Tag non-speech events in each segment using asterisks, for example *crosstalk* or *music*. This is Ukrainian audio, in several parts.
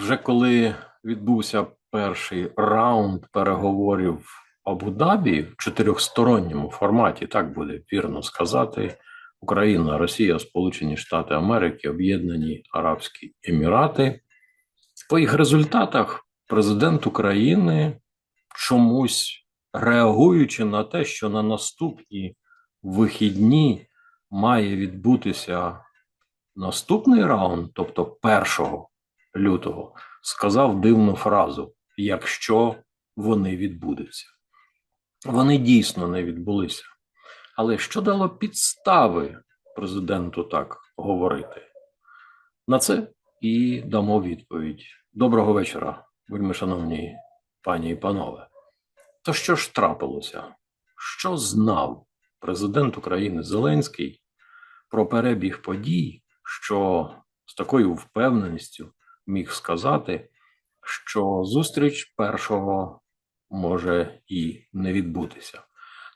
Вже коли відбувся перший раунд переговорів Абу-Дабі в чотирьохсторонньому форматі, так буде вірно сказати, Україна, Росія, Сполучені Штати Америки, Об'єднані Арабські Емірати. По їх результатах президент України чомусь реагуючи на те, що на наступні вихідні має відбутися наступний раунд, тобто 1 лютого, сказав дивну фразу: якщо вони відбудуться. Вони дійсно не відбулися. Але що дало підстави президенту так говорити? На це і дамо відповідь. Доброго вечора, вельми шановні пані і панове. То що ж трапилося? Що знав президент України Зеленський про перебіг подій, що з такою впевненістю міг сказати, що зустріч першого може і не відбутися.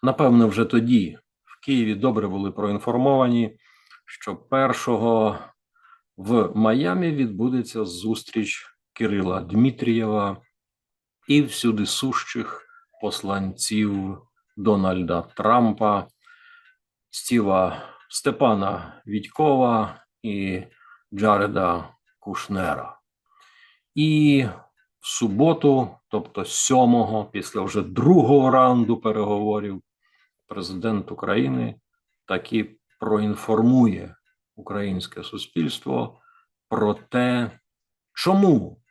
Напевно, вже тоді в Києві добре були проінформовані, що першого в Майамі відбудеться зустріч Кирила Дмитрієва і всюди сущих посланців Дональда Трампа, Стіва Степана Відькова і Джареда Кушнера. І в суботу, тобто сьомого, після вже другого раунду переговорів, президент України таки проінформує українське суспільство про те, чому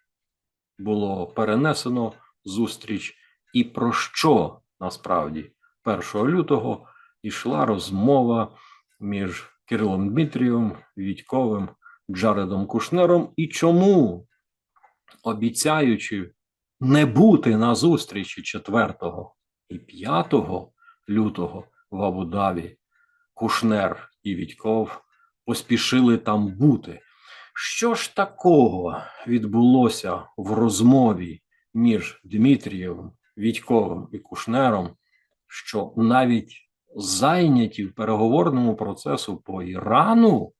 було перенесено зустріч і про що насправді 1 лютого йшла розмова між Кирилом Дмитрієм, Відьковим, Джаредом Кушнером і чому, обіцяючи не бути на зустрічі 4 і 5 лютого в Абу-Дабі, Кушнер і Відьков поспішили там бути. Що ж такого відбулося в розмові між Дмитрієвим, Відьковим і Кушнером, що навіть зайняті в переговорному процесу по Ірану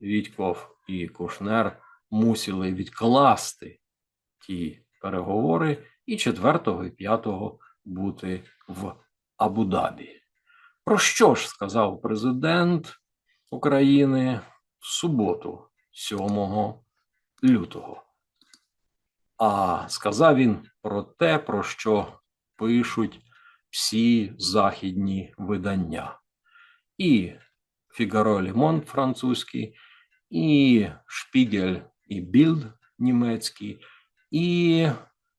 Відьков і Кушнер мусили відкласти ті переговори і 4 і 5 бути в Абу-Дабі. Про що ж сказав президент України в суботу, 7 лютого? А сказав він про те, про що пишуть всі західні видання. І Фігаро Лімон французький, і Шпігель і Білд німецький, і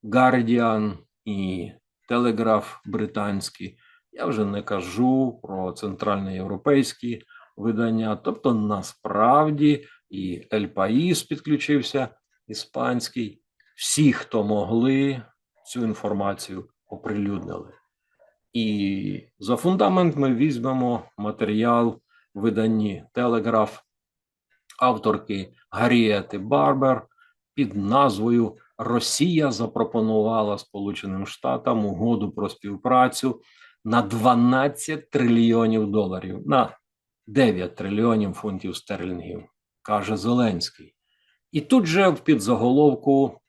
Гардіан, і Телеграф британський. Я вже не кажу про центральноєвропейські видання. Тобто, насправді, і Ель Паїс підключився іспанський. Всі, хто могли, цю інформацію оприлюднили. І за фундамент ми візьмемо матеріал виданні Телеграф авторки Гарріети Барбер під назвою Росія запропонувала Сполученим Штатам угоду про співпрацю на 12 трильйонів доларів, на 9 трильйонів фунтів стерлінгів, каже Зеленський. І тут же в підзаголовку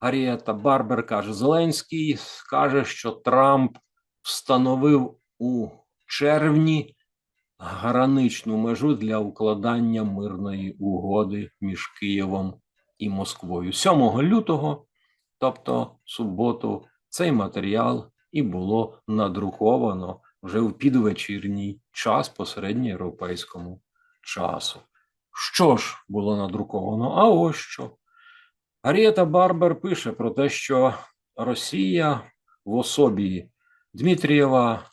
Гарріета Барбер каже: Зеленський каже, що Трамп встановив у червні граничну межу для укладання мирної угоди між Києвом і Москвою. 7 лютого, тобто суботу, цей матеріал і було надруковано вже в підвечірній час по середньоєвропейському часу. Що ж було надруковано? А ось що. Арієта Барбер пише про те, що Росія в особі Дмитрієва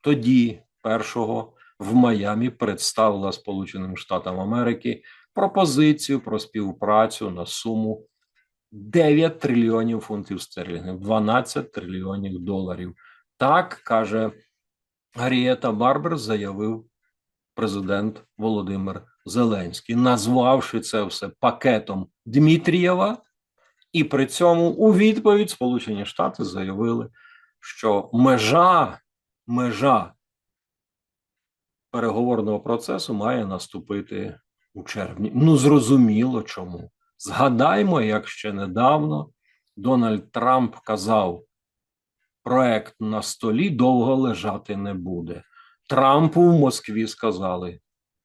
тоді, першого, в Майамі представила Сполученим Штатам Америки пропозицію про співпрацю на суму 9 трильйонів фунтів стерлінгів, 12 трильйонів доларів. Так каже Гаррієта Барбер, заявив президент Володимир Зеленський, назвавши це все пакетом Дмитрієва, і при цьому у відповідь Сполучені Штати заявили, що межа, межа переговорного процесу має наступити у червні. Ну, зрозуміло чому. Згадаймо, як ще недавно Дональд Трамп казав: проект на столі довго лежати не буде. Трампу в Москві сказали: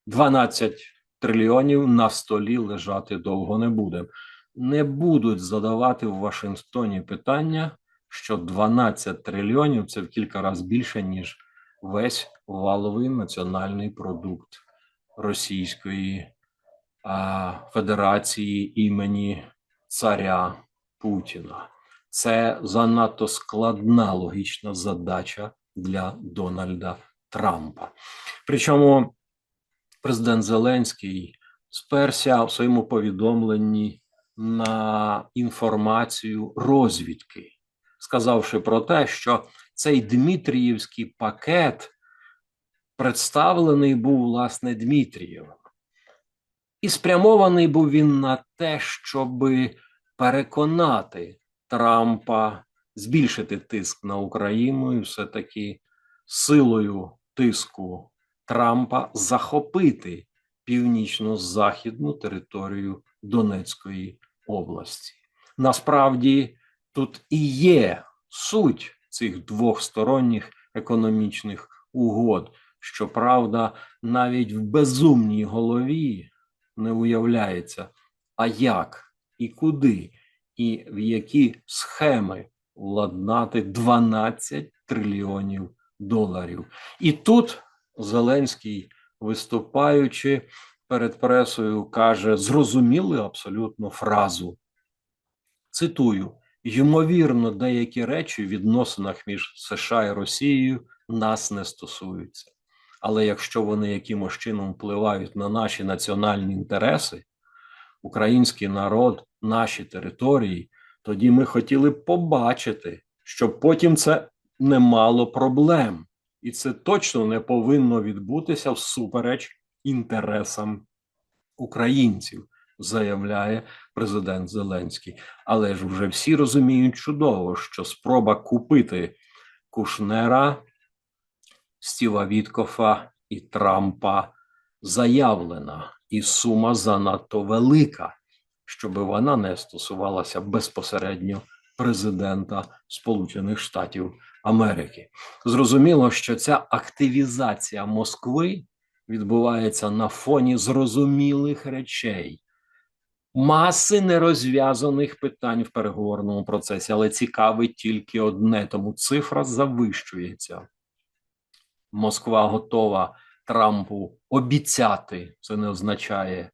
12 трильйонів на столі лежати довго не буде. Не будуть задавати в Вашингтоні питання, що 12 трильйонів це в кілька разів більше, ніж весь валовий національний продукт Російської Федерації імені царя Путіна. Це занадто складна логічна задача для Дональда Трампа. Причому президент Зеленський сперся в своєму повідомленні на інформацію розвідки, сказавши про те, що цей Дмитріївський пакет представлений був власне Дмитрієвим. І спрямований був він на те, щоб переконати Трампа збільшити тиск на Україну і все-таки силою тиску Трампа захопити північно-західну територію Донецької області. Насправді тут і є суть цих двохсторонніх економічних угод. Щоправда, навіть в безумній голові не уявляється, а як і куди, і в які схеми владнати 12 трильйонів доларів. І тут Зеленський, виступаючи перед пресою, каже зрозумілу абсолютно фразу. Цитую: ймовірно, деякі речі в відносинах між США і Росією нас не стосуються. Але якщо вони якимось чином впливають на наші національні інтереси, український народ, наші території, тоді ми хотіли б побачити, щоб потім це не мало проблем, і це точно не повинно відбутися всупереч інтересам українців, заявляє президент Зеленський. Але ж вже всі розуміють чудово, що спроба купити Кушнера, Стіва Віткофа і Трампа заявлена, і сума занадто велика, щоб вона не стосувалася безпосередньо президента Сполучених Штатів Америки. Зрозуміло, що ця активізація Москви відбувається на фоні зрозумілих речей. Маси нерозв'язаних питань в переговорному процесі, але цікавить тільки одне, тому цифра завищується. Москва готова Трампу обіцяти, це не означає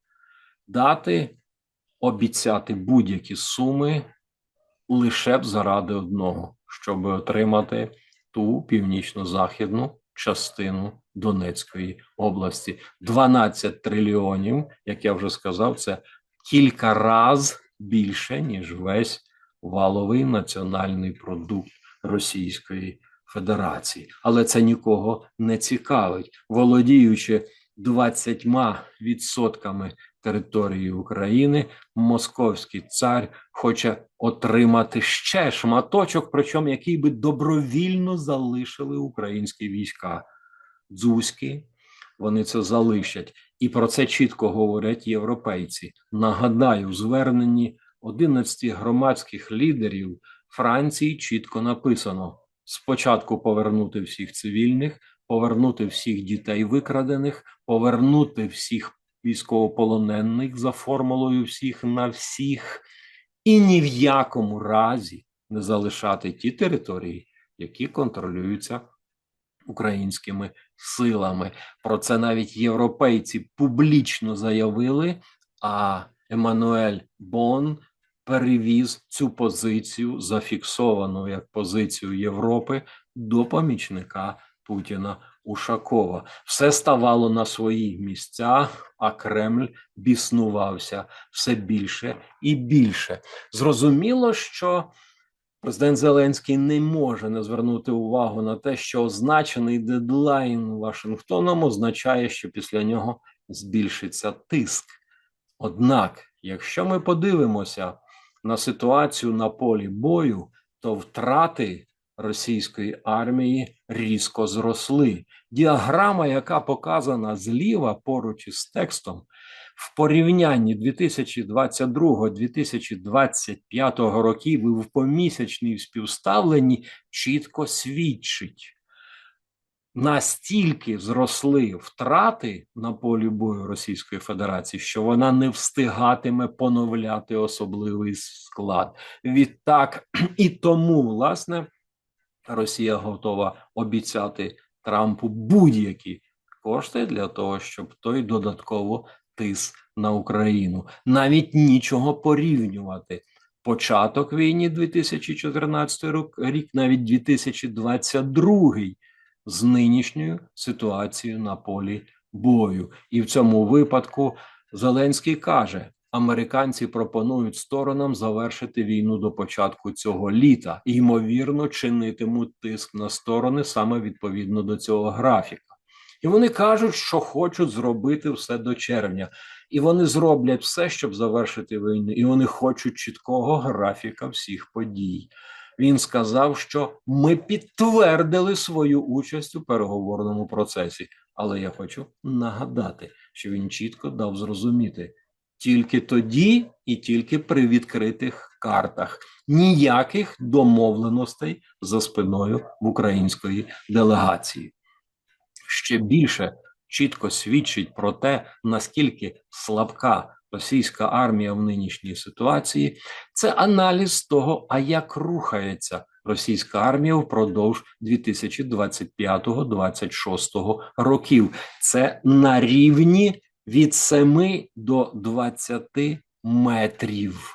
дати, обіцяти будь-які суми лише б заради одного, щоб отримати ту північно-західну частину Донецької області. 12 трильйонів, як я вже сказав, це кілька раз більше, ніж весь валовий національний продукт Російської Федерації. Але це нікого не цікавить, володіючи 20% території України, московський цар хоче отримати ще шматочок, причому який би добровільно залишили українські війська. Дзузькі, вони це залишать, і про це чітко говорять європейці. Нагадаю, в зверненні 11 громадських лідерів Франції чітко написано: спочатку повернути всіх цивільних, повернути всіх дітей викрадених, повернути всіх військовополонених за формулою всіх на всіх, і ні в якому разі не залишати ті території, які контролюються українськими силами. Про це навіть європейці публічно заявили. А Еммануель Бон перевіз цю позицію, зафіксовану як позицію Європи, до помічника Путіна Ушакова. Все ставало на свої місця, а Кремль біснувався все більше і більше. Зрозуміло, що президент Зеленський не може не звернути увагу на те, що означений дедлайн Вашингтоном означає, що після нього збільшиться тиск. Однак, якщо ми подивимося на ситуацію на полі бою, то втрати російської армії різко зросли. Діаграма, яка показана зліва поруч із текстом, в порівнянні 2022-2025 років і в помісячній співставленні чітко свідчить. Настільки зросли втрати на полі бою Російської Федерації, що вона не встигатиме поновляти особливий склад. Відтак *clears throat* і тому, власне, Росія готова обіцяти Трампу будь-які кошти для того, щоб той додатково тис на Україну. Навіть нічого порівнювати. Початок війни 2014 рік, навіть 2022 з нинішньою ситуацією на полі бою. І в цьому випадку Зеленський каже: американці пропонують сторонам завершити війну до початку цього літа, і, ймовірно, чинитимуть тиск на сторони саме відповідно до цього графіка. І вони кажуть, що хочуть зробити все до червня, і вони зроблять все, щоб завершити війну. І вони хочуть чіткого графіка всіх подій. Він сказав, що ми підтвердили свою участь у переговорному процесі. Але я хочу нагадати, що він чітко дав зрозуміти тільки тоді і тільки при відкритих картах ніяких домовленостей за спиною в української делегації. Ще більше чітко свідчить про те, наскільки слабка російська армія в нинішній ситуації, це аналіз того, а як рухається російська армія впродовж 2025-2026 років. Це на рівні від 7 до 20 метрів.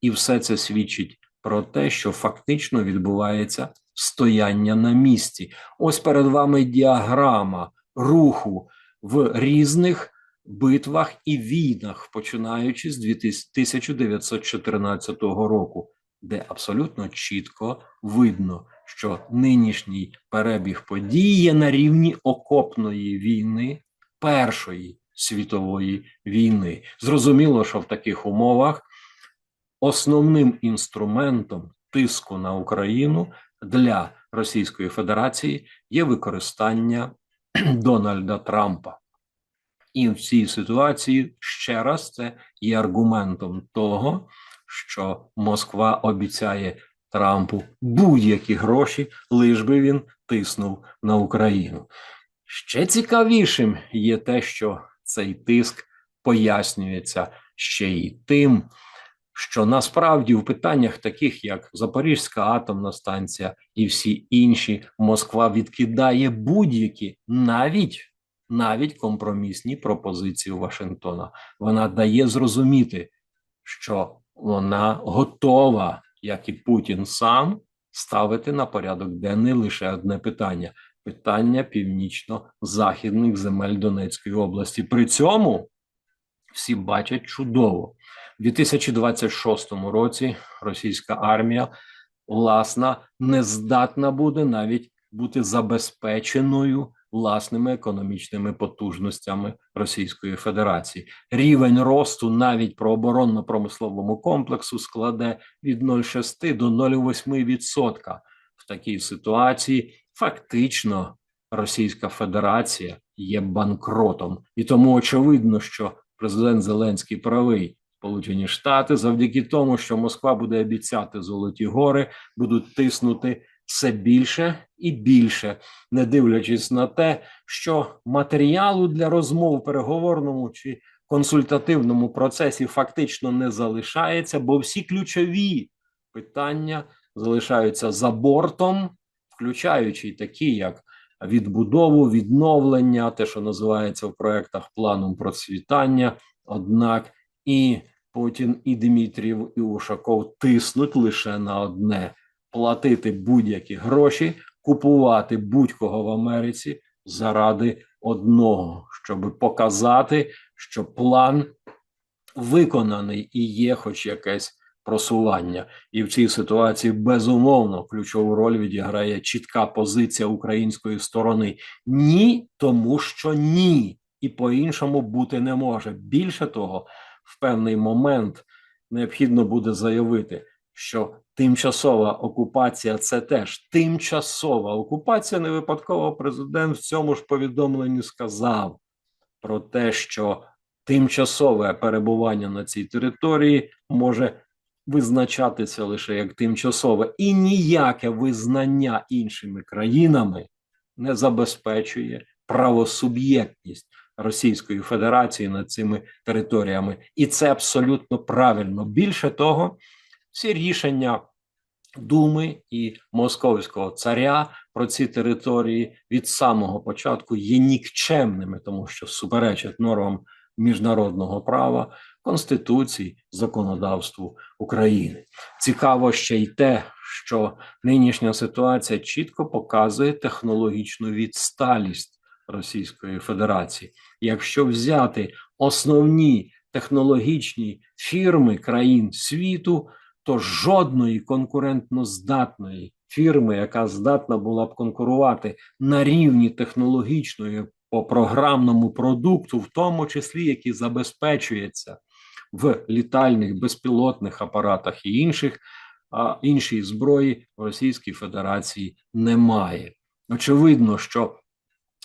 І все це свідчить про те, що фактично відбувається стояння на місці. Ось перед вами діаграма руху в різних битвах і війнах, починаючи з 1914 року, де абсолютно чітко видно, що нинішній перебіг подій є на рівні окопної війни Першої світової війни. Зрозуміло, що в таких умовах основним інструментом тиску на Україну для Російської Федерації є використання *clears throat* Дональда Трампа. І в цій ситуації ще раз це є аргументом того, що Москва обіцяє Трампу будь-які гроші, лиш би він тиснув на Україну. Ще цікавішим є те, що цей тиск пояснюється ще й тим, що насправді в питаннях, таких як Запорізька атомна станція і всі інші, Москва відкидає будь-які навіть навіть компромісні пропозиції Вашингтона. Вона дає зрозуміти, що вона готова, як і Путін сам, ставити на порядок денний лише одне питання: питання північно-західних земель Донецької області. При цьому всі бачать чудово. У 2026 році російська армія власна не здатна буде навіть бути забезпеченою власними економічними потужностями Російської Федерації. Рівень росту навіть про оборонно-промисловому комплексу складе від 0,6 до 0,8%. В такій ситуації фактично Російська Федерація є банкротом, і тому очевидно, що президент Зеленський правий. Сполучені Штати завдяки тому, що Москва буде обіцяти золоті гори, будуть тиснути все більше і більше, не дивлячись на те, що матеріалу для розмов переговорному чи консультативному процесі фактично не залишається, бо всі ключові питання залишаються за бортом, включаючи такі, як відбудову, відновлення, те, що називається в проектах планом процвітання. Однак і Путін, і Дмитрів, і Ушаков тиснуть лише на одне платити будь-які гроші, купувати будь-кого в Америці заради одного, щоб показати, що план виконаний і є, хоч якесь просування. І в цій ситуації безумовно ключову роль відіграє чітка позиція української сторони. Ні, тому що ні, і по-іншому бути не може. Більше того, в певний момент необхідно буде заявити, що тимчасова окупація це теж тимчасова окупація. Не випадково президент в цьому ж повідомленні сказав про те, що тимчасове перебування на цій території може визначатися лише як тимчасове, і ніяке визнання іншими країнами не забезпечує правосуб'єктність Російської Федерації над цими територіями, і це абсолютно правильно. Більше того, всі рішення Думи і Московського царя про ці території від самого початку є нікчемними, тому що суперечать нормам міжнародного права, конституції, законодавству України. Цікаво ще й те, що нинішня ситуація чітко показує технологічну відсталість Російської Федерації. Якщо взяти основні технологічні фірми країн світу, то жодної конкурентно здатної фірми, яка здатна була б конкурувати на рівні технологічної по програмному продукту, в тому числі який забезпечується в літальних безпілотних апаратах і інших, а іншої зброї в Російській Федерації немає. Очевидно, що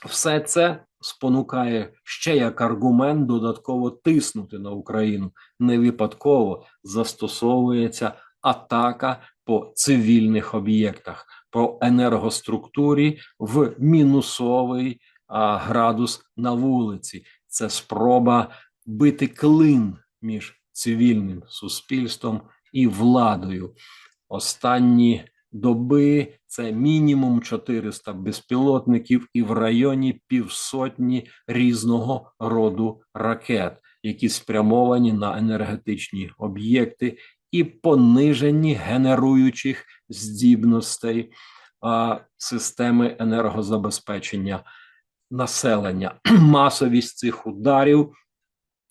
все це спонукає ще як аргумент додатково тиснути на Україну. Не випадково застосовується атака по цивільних об'єктах, по енергоструктурі в мінусовий а, градус на вулиці. Це спроба бити клин між цивільним суспільством і владою. Останні доби це мінімум 400 безпілотників і в районі півсотні різного роду ракет, які спрямовані на енергетичні об'єкти і понижені генеруючих здібностей а, системи енергозабезпечення населення. *clears throat* Масовість цих ударів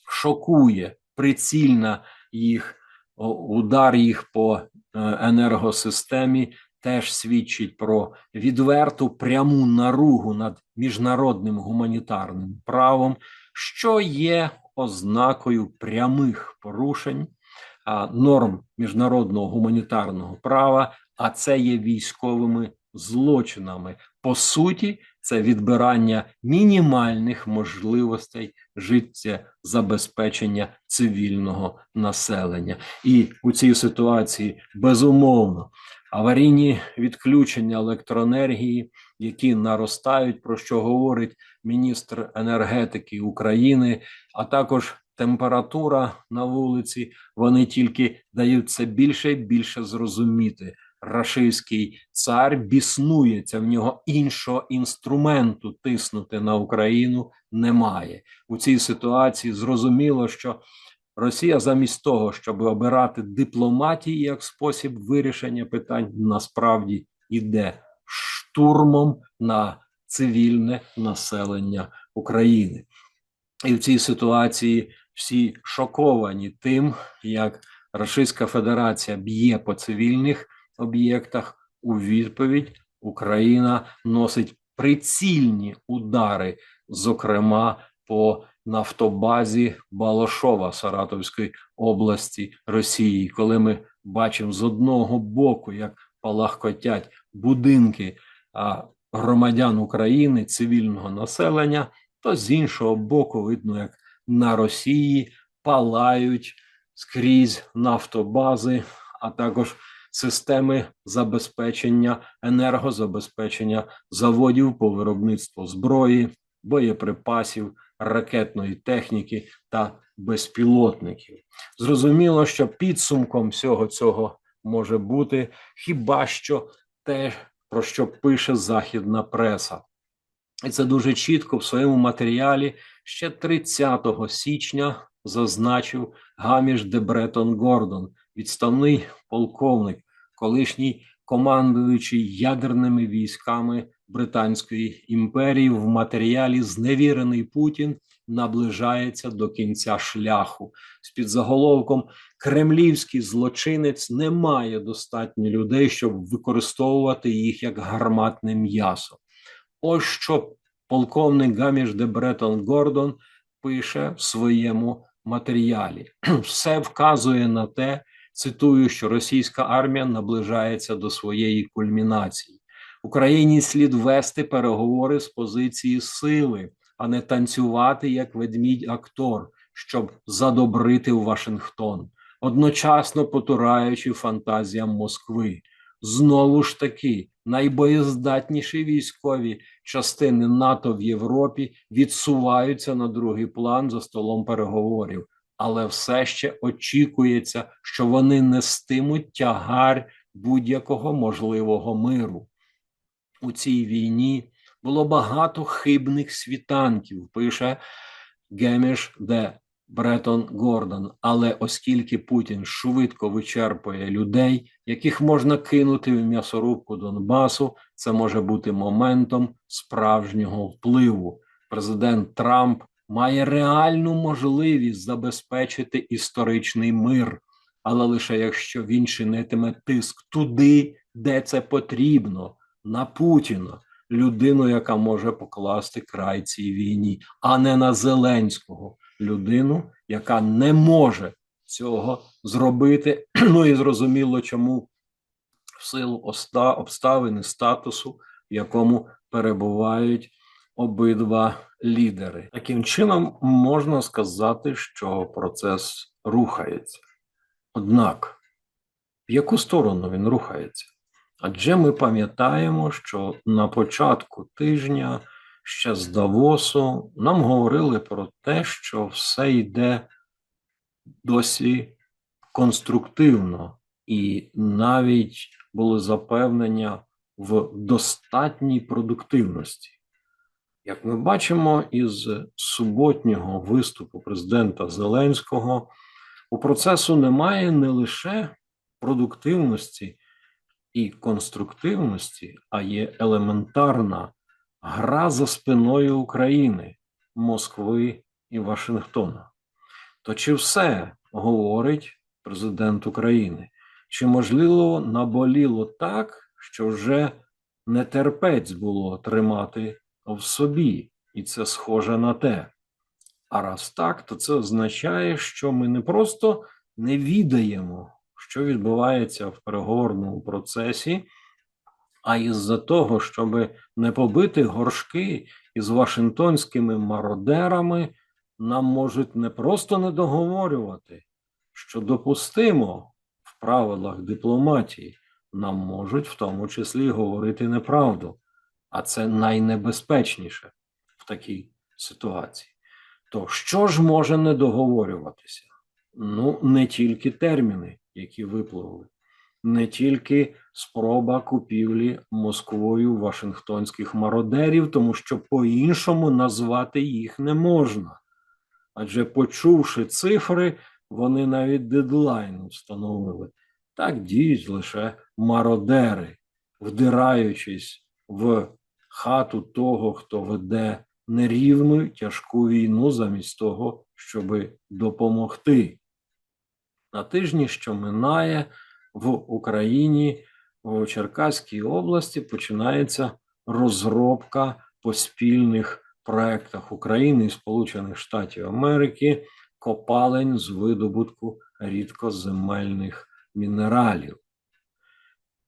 шокує прицільна їх удар їх по енергосистемі теж свідчить про відверту пряму наругу над міжнародним гуманітарним правом, що є ознакою прямих порушень норм міжнародного гуманітарного права, а це є військовими злочинами. По суті, це відбирання мінімальних можливостей життєзабезпечення цивільного населення, і у цій ситуації безумовно аварійні відключення електроенергії, які наростають, про що говорить міністр енергетики України, а також температура на вулиці, вони тільки дають це більше і більше зрозуміти. Рашистський цар біснується в нього іншого інструменту тиснути на Україну немає у цій ситуації. Зрозуміло, що Росія замість того, щоб обирати дипломатії як спосіб вирішення питань, насправді йде штурмом на цивільне населення України, і в цій ситуації всі шоковані тим, як Російська Федерація б'є по цивільних об'єктах. У відповідь Україна носить прицільні удари, зокрема по нафтобазі Балашова Саратовської області Росії, коли ми бачимо з одного боку, як палахкотять будинки громадян України, цивільного населення, то з іншого боку, видно, як на Росії палають скрізь нафтобази, а також системи забезпечення енергозабезпечення заводів по виробництву зброї, боєприпасів, ракетної техніки та безпілотників. Зрозуміло, що підсумком всього цього може бути хіба що те, про що пише західна преса. І це дуже чітко в своєму матеріалі ще 30 січня зазначив Гаміш Дебретон Гордон, відставний полковник, колишній командуючий ядерними військами Британської імперії в матеріалі Зневірений Путін наближається до кінця шляху з під заголовком Кремлівський злочинець не має достатньо людей, щоб використовувати їх як гарматне м'ясо. Ось що полковник Гаміш де Бретон Гордон пише в своєму матеріалі. *clears throat* Все вказує на те, цитую, що російська армія наближається до своєї кульмінації. Україні слід вести переговори з позиції сили, а не танцювати як ведмідь актор, щоб задобрити Вашингтон, одночасно потураючи фантазіям Москви. Знову ж таки, найбоєздатніші військові частини НАТО в Європі відсуваються на другий план за столом переговорів, але все ще очікується, що вони нестимуть тягар будь-якого можливого миру. У цій війні було багато хибних світанків, пише Геміш де Бретон Гордон. Але оскільки Путін швидко вичерпує людей, яких можна кинути в м'ясорубку Донбасу, це може бути моментом справжнього впливу. Президент Трамп має реальну можливість забезпечити історичний мир, але лише якщо він чинитиме тиск туди, де це потрібно, на Путіна, людину, яка може покласти край цій війні, а не на Зеленського людину, яка не може цього зробити. *clears throat* Ну і зрозуміло, чому в силу обставини статусу, в якому перебувають обидва лідери. Таким чином можна сказати, що процес рухається. Однак, в яку сторону він рухається? Адже ми пам'ятаємо, що на початку тижня ще з Давосу нам говорили про те, що все йде досі конструктивно, і навіть були запевнення в достатній продуктивності. Як ми бачимо із суботнього виступу президента Зеленського, у процесу немає не лише продуктивності і конструктивності, а є елементарна гра за спиною України, Москви і Вашингтона. То чи все говорить президент України? Чи можливо наболіло так, що вже не терпець було тримати в собі, і це схоже на те? А раз так, то це означає, що ми не просто не відаємо, що відбувається в переговорному процесі, а із-за того, щоб не побити горшки із Вашингтонськими мародерами, нам можуть не просто не договорювати, що допустимо в правилах дипломатії, нам можуть в тому числі говорити неправду, а це найнебезпечніше в такій ситуації. То що ж може не договорюватися? Ну, не тільки терміни, які випливли, не тільки спроба купівлі Москвою Вашингтонських мародерів, тому що по-іншому назвати їх не можна. Адже, почувши цифри, вони навіть дедлайн встановили. Так діють лише мародери, вдираючись в хату того, хто веде нерівну тяжку війну, замість того, щоб допомогти. На тижні, що минає, в Україні у Черкаській області починається розробка по спільних проектах України і Сполучених Штатів Америки копалень з видобутку рідкоземельних мінералів.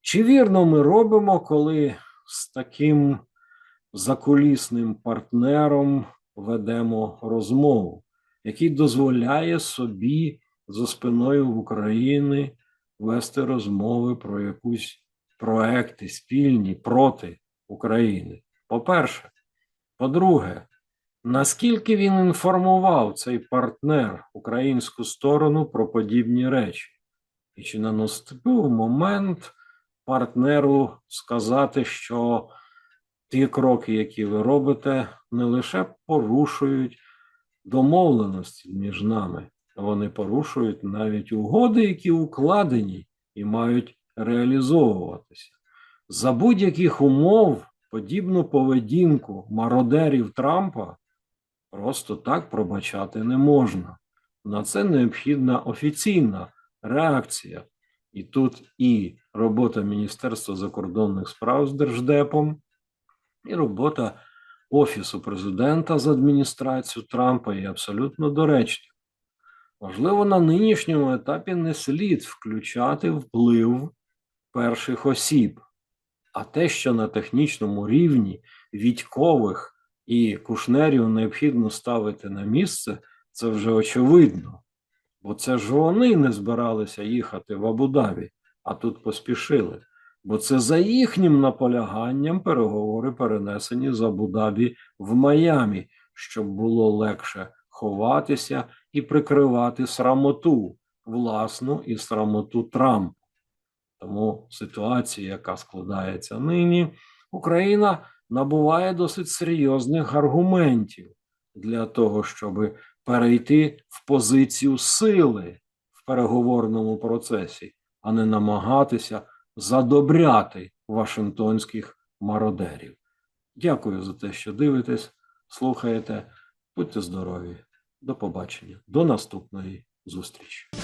Чи вірно ми робимо, коли з таким закулісним партнером ведемо розмову, який дозволяє собі за спиною в України вести розмови про якусь проекти спільні проти України. По-перше, по-друге, наскільки він інформував цей партнер українську сторону про подібні речі? І чи наступив момент партнеру сказати, що ті кроки, які ви робите, не лише порушують домовленості між нами, вони порушують навіть угоди, які укладені і мають реалізовуватися. За будь-яких умов подібну поведінку мародерів Трампа просто так пробачати не можна. На це необхідна офіційна реакція. І тут і робота Міністерства закордонних справ з Держдепом, і робота Офісу президента з адміністрацією Трампа є абсолютно доречна. Можливо, на нинішньому етапі не слід включати вплив перших осіб, а те, що на технічному рівні Відькових і Кушнерів необхідно ставити на місце, це вже очевидно. Бо це ж вони не збиралися їхати в Абу-Дабі, а тут поспішили. Бо це за їхнім наполяганням переговори перенесені з Абу-Дабі в Майамі, щоб було легше ховатися і прикривати срамоту власну і срамоту Трампа. Тому ситуація, яка складається нині, Україна набуває досить серйозних аргументів для того, щоб перейти в позицію сили в переговорному процесі, а не намагатися задобряти вашингтонських мародерів. Дякую за те, що дивитесь, слухаєте. Будьте здорові. До побачення. До наступної зустрічі.